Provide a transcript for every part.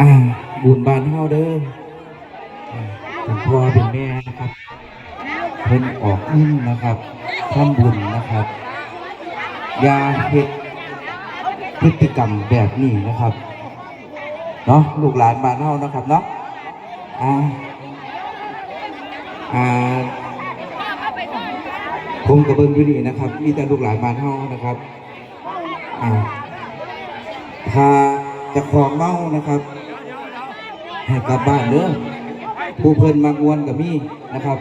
อ่าบุญบานเฮาเด้ออ่าเป็นพ่อเป็นแม่นะครับ เพิ่นออกเงินนะครับทำบุญนะครับอย่าเฮ็ดพฤติกรรมแบบนี้นะครับเนาะลูกหลานบานเฮานะครับเนาะอ่าอ่าผมกับเบิ่งอยู่นี่นะครับ มีแต่ลูกหลานบานเฮานะครับอ่าถ้าจะของเมานะครับ ให้กลับบ้านเด้อผู้เพิ่นมากวนกับมีนะครับ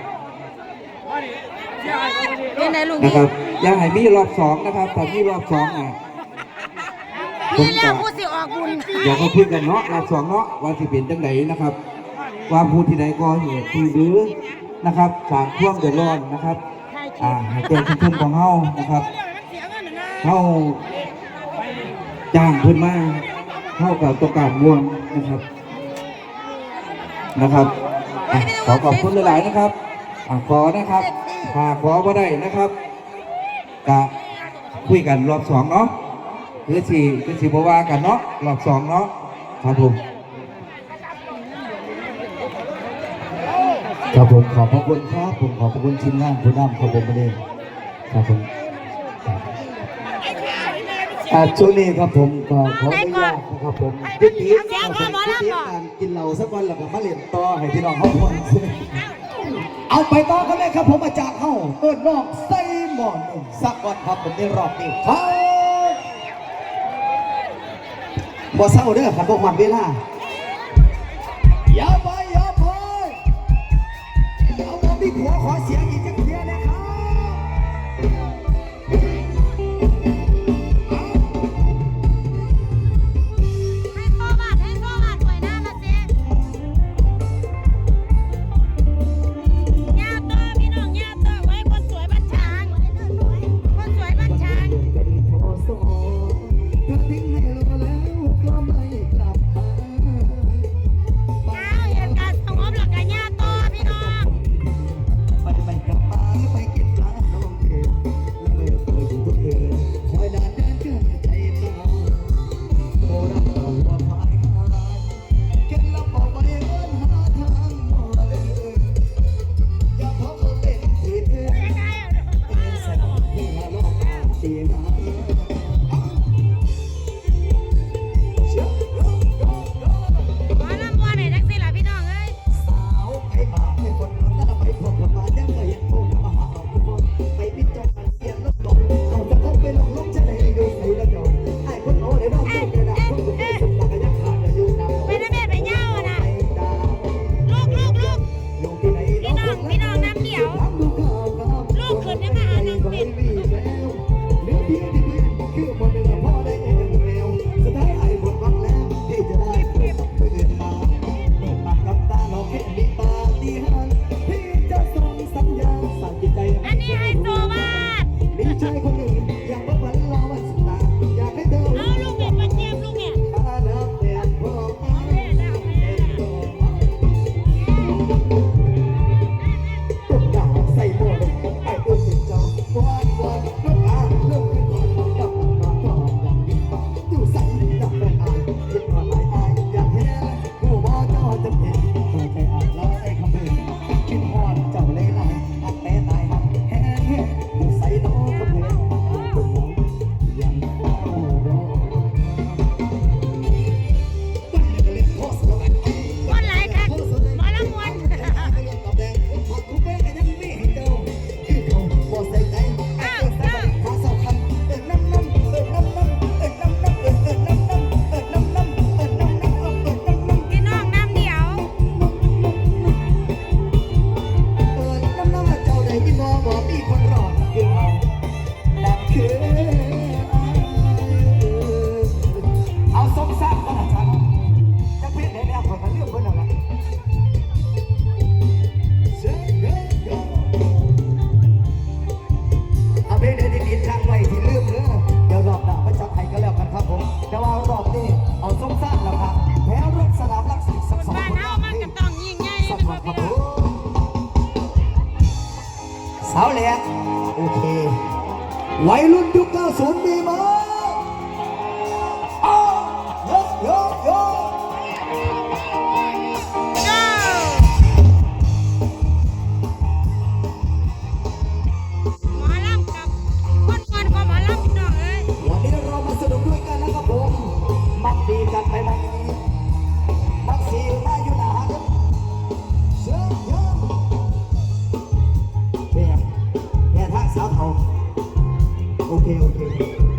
เป็นไงลูกนะนี่ครับอย่าให้มีรอบสองนะครับถ้ามีรอบสองอะผมพี่แล้จะวผู้สิออกบุญเดี๋ยวก็พูดกันเนาะรอบสองเนาะว่าสิเป็นจังไดนะครับ ว่าผู้ที่ใดก็เหตุที่หรือนะครับสร้างความเดือดร้อนนะครับ อ่าให้เป็นชุมชนของเฮานะครับเฮาจ้างเพิ่นมาเฮากับต้องการม่วงนะครับ นะครับอะขอขอบคุณหลายๆนะครับอะขอนะครับถ้าขอบ่ได้นะครับก็คุยกันรอบสองเนาะคือสิคือสิบ่ว่ากันเนาะรอบสองเนาะครับผมครับผมขอบพระคุณครับผมขอบพระคุณทีมงานผู้นำครับผมประเด็นครับผม อ่าช่วงนี้ครับผมก็ขออนุญาตนะครับผมยุติครับผมยุติการกินเหล้าสักวันแล้วก็มาเล่นต่อให้พี่น้องเขาฟังเอาไปต่อกันเลยครับผมอาจารย์เฮาเอิ้นน้องไซมอนสักวันครับผมในรอบนี้ครับบ่เศร้าเด้อครับบ่หวัดเวลา อันนี้ใจอัน เลยฮะโอเควัยรุ่นยุค90มีไหม okay, okay.